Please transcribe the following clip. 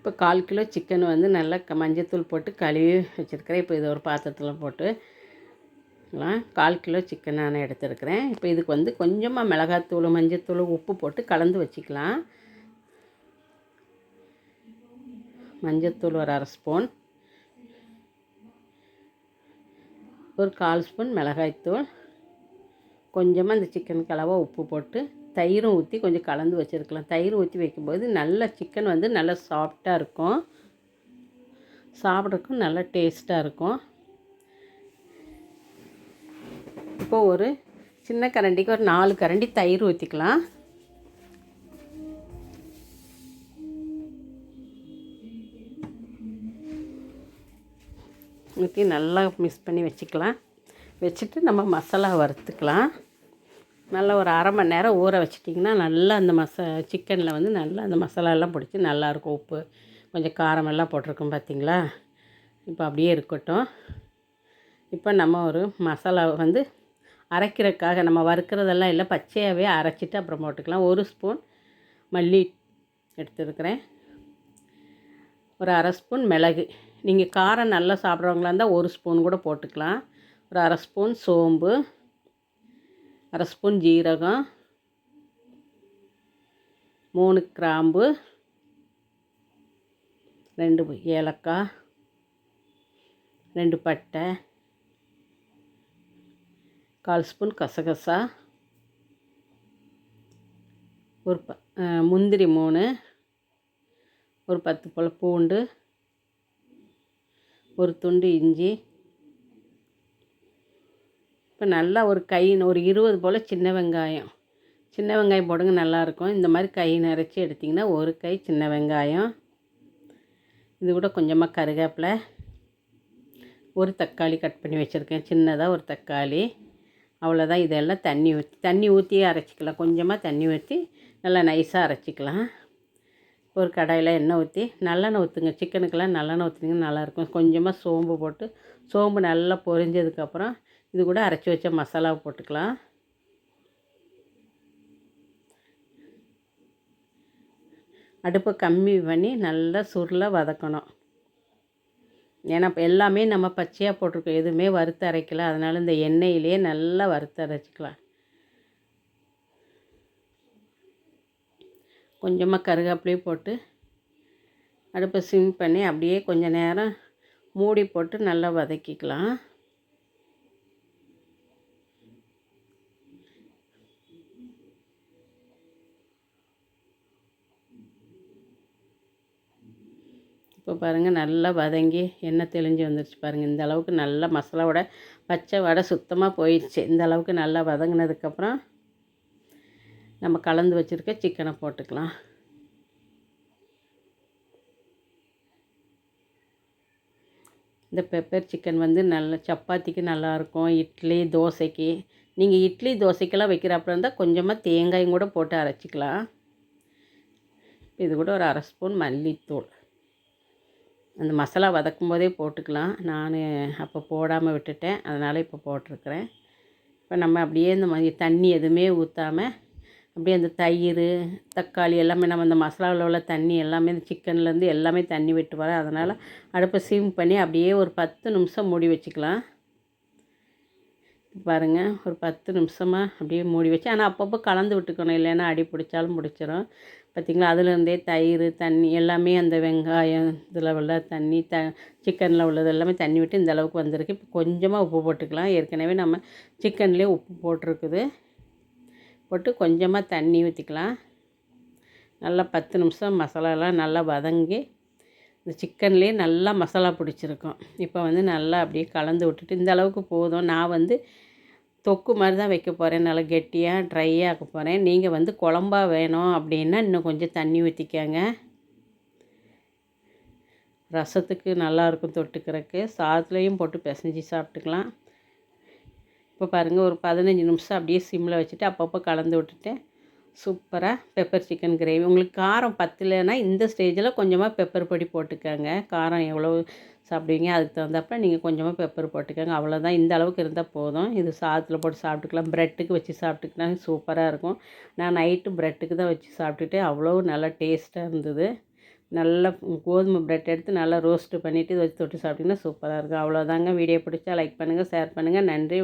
இப்போ கால் kilo chicken வந்து நல்லா க மஞ்சத்தூள் போட்டு கழுவி வச்சுருக்கிறேன். இப்போ இது ஒரு பாத்திரத்தில் போட்டு கால் கிலோ சிக்கன் நான் எடுத்துருக்கிறேன். இப்போ இதுக்கு வந்து கொஞ்சமாக மிளகாத்தூள் மஞ்சத்தூள் உப்பு போட்டு கலந்து வச்சுக்கலாம். மஞ்சத்தூள் ஒரு அரை ஸ்பூன். ஒரு கால் ஸ்பூன் மிளகாய்த்தூள். கொஞ்சமாக இந்த சிக்கன் கலவை உப்பு போட்டு தயிரும் ஊற்றி கொஞ்சம் கலந்து வச்சுருக்கலாம். தயிர் ஊற்றி வைக்கும்போது நல்ல சிக்கன் வந்து நல்லா சாஃப்டாக இருக்கும். சாப்பிட்றதுக்கும் நல்லா டேஸ்ட்டாக இருக்கும். இப்போ ஒரு சின்ன கரண்டிக்கு ஒரு நாலு கரண்டி தயிர் ஊற்றிக்கலாம் ஊற்றி நல்லா மிக்ஸ் பண்ணி வச்சுக்கலாம். வச்சுட்டு நம்ம மசாலா வறுத்துக்கலாம். நல்லா ஒரு அரை மணி நேரம் ஊற வச்சிட்டிங்கன்னா நல்லா அந்த மசா சிக்கனில் வந்து நல்லா அந்த மசாலாலாம் பிடிச்சி நல்லாயிருக்கும் உப்பு. கொஞ்சம் காரமெல்லாம் போட்டிருக்கோம் பார்த்தீங்களா இப்போ அப்படியே இருக்கட்டும். இப்போ நம்ம ஒரு மசாலா வந்து அரைக்கிறதுக்காக நம்ம வறுக்கிறதெல்லாம் இல்லை பச்சையாகவே அரைச்சிட்டு அப்புறம் போட்டுக்கலாம். ஒரு ஸ்பூன் மல்லி எடுத்துருக்கிறேன். ஒரு அரை ஸ்பூன் மிளகு. நீங்கள் காரம் நல்லா சாப்பிட்றவங்களா இருந்தால் ஒரு ஸ்பூன் கூட போட்டுக்கலாம். ஒரு அரை ஸ்பூன் சோம்பு. அரை ஸ்பூன் ஜீரகம் மூணு கிராம்பு ரெண்டு ஏலக்காய் ரெண்டு பட்டை கால் ஸ்பூன் கசகசா ஒரு ப முந்திரி மூணு ஒரு பத்து போல் பூண்டு ஒரு துண்டு இஞ்சி இப்போ நல்லா ஒரு கை ஒரு இருபது போல் சின்ன வெங்காயம். சின்ன வெங்காயம் போடுங்க நல்லாயிருக்கும். இந்த மாதிரி கை நிறச்சி எடுத்திங்கன்னா ஒரு கை சின்ன வெங்காயம். இது கூட கொஞ்சமாக கருவேப்பிலை. ஒரு தக்காளி கட் பண்ணி வச்சுருக்கேன். சின்னதாக ஒரு தக்காளி. அவ்வளோதான் இதெல்லாம் தண்ணி ஊற்றி தண்ணி ஊற்றியே அரைச்சிக்கலாம். கொஞ்சமாக தண்ணி ஊற்றி நல்லா நைஸாக அரைச்சிக்கலாம். ஒரு கடாயில் எண்ணெய் ஊற்றி நல்லெண்ணெய் ஊற்றுங்க சிக்கனுக்கெல்லாம் நல்லெண்ணெய் ஊற்றினீங்கன்னா நல்லாயிருக்கும். கொஞ்சமாக சோம்பு போட்டு சோம்பு நல்லா பொரிஞ்சதுக்கப்புறம் இது கூட அரைச்சி வச்ச மசாலாவை போட்டுக்கலாம். அடுப்பை கம்மி பண்ணி நல்லா சுருளை வதக்கணும். ஏன்னா எல்லாமே நம்ம பச்சையாக போட்டிருக்கோம். எதுவுமே வறுத்து அரைக்கல. அதனால் இந்த எண்ணெயிலே நல்லா வறுத்து அரைச்சிக்கலாம். கொஞ்சமாக கருவேப்பிலையும் போட்டு அடுப்பை சிம் பண்ணி அப்படியே கொஞ்சம் நேரம் மூடி போட்டு நல்லா வதக்கிக்கலாம். இப்போ பாருங்கள் நல்லா வதங்கி எண்ணெய் தெளிஞ்சு வந்துருச்சு பாருங்கள் இந்த அளவுக்கு நல்லா மசாலாவோட பச்சை வடை சுத்தமாக போயிடுச்சு இந்த அளவுக்கு நல்லா வதங்கினதுக்கப்புறம் நம்ம கலந்து வச்சுருக்க சிக்கனை போட்டுக்கலாம். இந்த பெப்பர் சிக்கன் வந்து நல்ல சப்பாத்திக்கு நல்லாயிருக்கும் இட்லி தோசைக்கு. நீங்கள் இட்லி தோசைக்கெல்லாம் வைக்கிறாப்புல இருந்தால் கொஞ்சமாக தேங்காயும் கூட போட்டு அரைச்சிக்கலாம். இது கூட ஒரு அரை ஸ்பூன் மல்லித்தூள். அந்த மசாலா வதக்கும் போதே போட்டுக்கலாம். நான் அப்போ போடாமல் விட்டுட்டேன். அதனால் இப்போ போட்டிருக்கிறேன். இப்போ நம்ம அப்படியே இந்த மாதிரி தண்ணி எதுவுமே ஊற்றாமல் அப்படியே அந்த தயிர் தக்காளி எல்லாமே நம்ம அந்த மசாலாவில் உள்ள தண்ணி எல்லாமே இந்த சிக்கன்லேருந்து எல்லாமே தண்ணி விட்டு வர அதனால் அடுப்பை சீம் பண்ணி அப்படியே ஒரு பத்து நிமிஷம் மூடி வச்சுக்கலாம். பாருங்கள் ஒரு பத்து நிமிஷமாக அப்படியே மூடி வச்சு ஆனால் அப்பப்போ கலந்து விட்டுக்கணும். இல்லைன்னா அடி பிடிச்சாலும் பிடிச்சிரும். பார்த்திங்களா? அதுலேருந்தே தயிர் தண்ணி எல்லாமே அந்த வெங்காயம் இதில் உள்ள தண்ணி த சிக்கனில் உள்ளது எல்லாமே தண்ணி விட்டு இந்த அளவுக்கு வந்திருக்கு. இப்போ கொஞ்சமாக உப்பு போட்டுக்கலாம். ஏற்கனவே நம்ம சிக்கன்லேயே உப்பு போட்டிருக்குது. போட்டு கொஞ்சமாக தண்ணி ஊற்றிக்கலாம் நல்லா பத்து நிமிஷம் மசாலாலாம் நல்லா வதங்கி இந்த சிக்கன்லேயே நல்லா மசாலா பிடிச்சிருக்கும். இப்போ வந்து நல்லா அப்படியே கலந்து விட்டுட்டு இந்த அளவுக்கு போதும். நான் வந்து தொக்கு மாதிரி தான் வைக்க போகிறேன் நல்லா கெட்டியாக ட்ரையாக ஆக்க போகிறேன் நீங்கள் வந்து குழம்பா வேணும் அப்படின்னா இன்னும் கொஞ்சம் தண்ணி ஊற்றிக்கங்க ரசத்துக்கு நல்லாயிருக்கும் தொட்டுக்கிறதுக்கு சாதத்துலேயும் போட்டு பிசைஞ்சி சாப்பிட்டுக்கலாம். இப்போ பாருங்கள் ஒரு பதினஞ்சு நிமிஷம் அப்படியே சிம்மில் வச்சுட்டு அப்பப்போ கலந்து விட்டுட்டு சூப்பராக பெப்பர் சிக்கன் கிரேவி. உங்களுக்கு காரம் பத்தலைன்னா இந்த ஸ்டேஜில் கொஞ்சமாக பெப்பர் பொடி போட்டுக்கோங்க. காரம் எவ்வளோ சாப்பிடுவீங்க. அதுக்கு தகுந்தப்ப நீங்கள் கொஞ்சமாக பெப்பர் போட்டுக்கோங்க. அவ்வளோதான் இந்த அளவுக்கு இருந்தால் போதும். இது சாதத்தில் போட்டு சாப்பிட்டுக்கலாம். ப்ரெட்டுக்கு வச்சு சாப்பிட்டுக்கலாம் சூப்பராக இருக்கும். நான் நைட்டு ப்ரெட்டுக்கு தான் வச்சு சாப்பிட்டுட்டு அவ்வளோ நல்லா டேஸ்ட்டாக இருந்தது. நல்லா கோதுமை ப்ரெட் எடுத்து நல்லா ரோஸ்ட்டு பண்ணிவிட்டு இதை வச்சு தொட்டு சாப்பிட்டிங்கன்னா சூப்பராக இருக்கும். அவ்வளோதாங்க வீடியோ பிடிச்சா லைக் பண்ணுங்கள் ஷேர் பண்ணுங்கள் நன்றி.